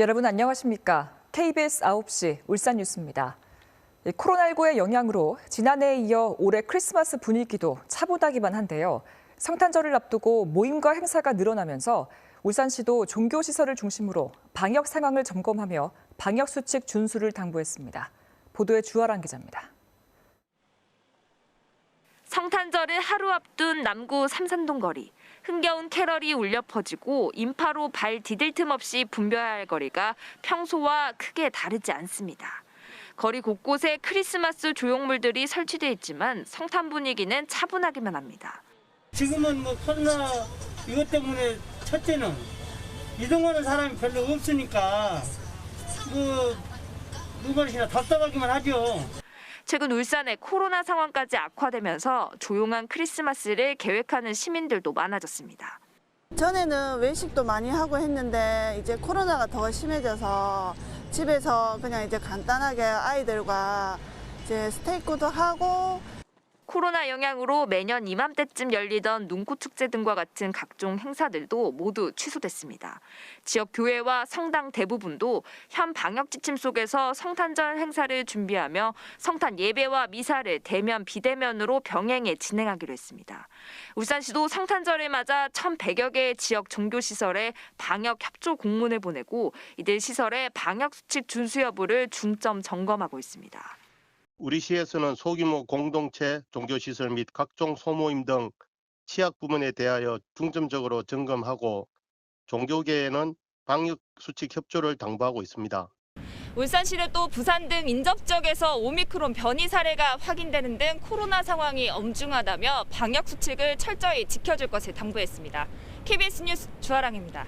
여러분 안녕하십니까? KBS 9시 울산 뉴스입니다. 이 코로나19의 영향으로 지난해에 이어 올해 크리스마스 분위기도 차보다기만 한데요. 성탄절을 앞두고 모임과 행사가 늘어나면서 울산시도 종교시설을 중심으로 방역 상황을 점검하며 방역 수칙 준수를 당부했습니다. 보도에 주아란 기자입니다. 성탄절을 하루 앞둔 남구 삼산동 거리. 흥겨운 캐럴이 울려 퍼지고 인파로 발 디딜 틈 없이 분벼야 할 거리가 평소와 크게 다르지 않습니다. 거리 곳곳에 크리스마스 조형물들이 설치돼 있지만 성탄 분위기는 차분하기만 합니다. 지금은 뭐 코로나 이것 때문에 첫째는 이동하는 사람이 별로 없으니까 뭐 누구나 답답하기만 하죠. 최근 울산의 코로나 상황까지 악화되면서 조용한 크리스마스를 계획하는 시민들도 많아졌습니다. 전에는 외식도 많이 하고 했는데 이제 코로나가 더 심해져서 집에서 그냥 이제 간단하게 아이들과 이제 스테이크도 하고 코로나 영향으로 매년 이맘때쯤 열리던 눈꽃 축제 등과 같은 각종 행사들도 모두 취소됐습니다. 지역 교회와 성당 대부분도 현 방역 지침 속에서 성탄절 행사를 준비하며 성탄 예배와 미사를 대면 비대면으로 병행해 진행하기로 했습니다. 울산시도 성탄절을 맞아 1,100여 개의 지역 종교 시설에 방역 협조 공문을 보내고 이들 시설의 방역 수칙 준수 여부를 중점 점검하고 있습니다. 우리 시에서는 소규모 공동체, 종교시설 및 각종 소모임 등 취약 부문에 대하여 중점적으로 점검하고 종교계에는 방역 수칙 협조를 당부하고 있습니다. 울산시는 또 부산 등 인접 지역에서 오미크론 변이 사례가 확인되는 등 코로나 상황이 엄중하다며 방역 수칙을 철저히 지켜줄 것을 당부했습니다. KBS 뉴스 주아랑입니다.